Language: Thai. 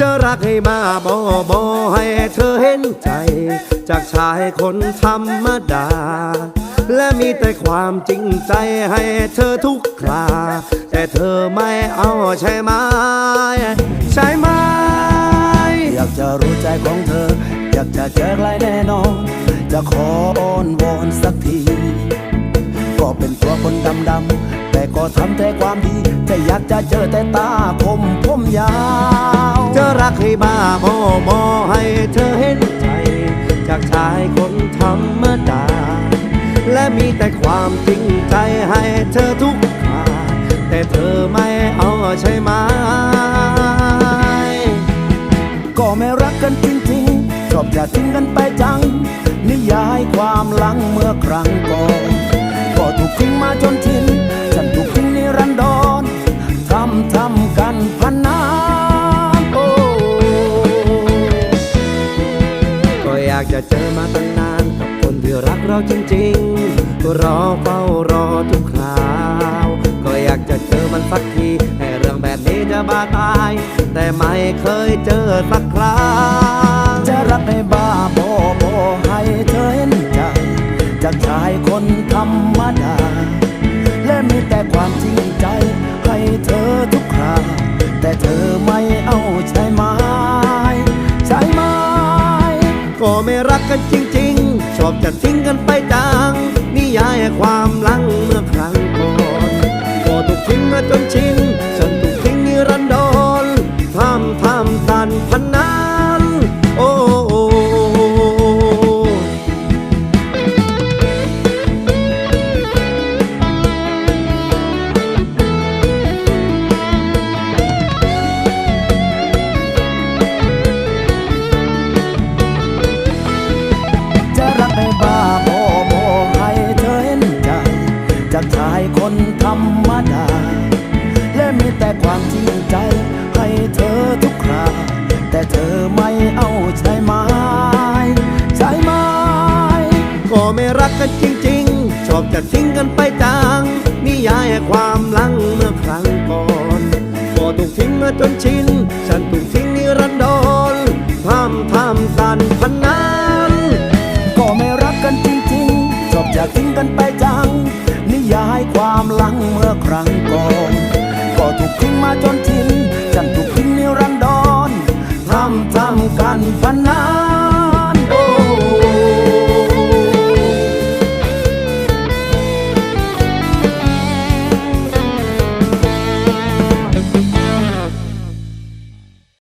จะรักให้มาบอบอให้เธอเห็นใจ จากชายคนธรรมดา และมีแต่ความจริงใจให้เธอทุกครา แต่เธอไม่เอาใช่ไหมใช่ไหมอยากจะรู้ใจของเธอ อยากจะเจอใครแน่นอน จะขออ้อนวอนสักทีก็เป็นตัวคนดำๆแต่ก็ทำแต่ความดี แต่อยากจะเจอแต่ตาคมผมยาว รักให้บ้าบอบอให้เธอเห็นใจ จากชายคนธรรมดา และมีแต่ความจริงใจให้เธอทุกคราแต่เธอไม่เอาใช่ไหมก็ไม่รักกันจริงๆชอบจะทิ้งกันไปจัง นิยายความหลังเมื่อครั้งก่อนก็ถูกทิ้งมาจนชินากจะเจอมาตั้งนานกับคนที่รักเราจริงๆก็รอเฝ้ารอทุกคราว ก็อยากจะเจอมันสักทีแต่เรื่องแบบนี้จะบาตาย แต่ไม่เคยเจอสักครั้งจะรักให้บ้าบอบให้เธอเห็นใจจากชายคนธรรมดา และมีแต่ความจริงใจให้เธอทุกคราแต่เธอไม่เอาใช่ กันจริงๆ ชอบจะทิ้งายคนธรรมดา และมีแต่ความจริงใจ ให้เธอทุกครา แต่เธอไม่เอาใช่ไหมใช่ไหมก็ไม่รักกันจริงๆ ชอบจะทิ้งกันไปจังนิยายความลังเมื่อครั้งก่อนก็ถูกทิ้งมาจนชิน ฉันถูกทิ้งนิรันดรทำทำตัน ความหลังเมื่อครั้งก่อนก็ถูกทิ้งมาจน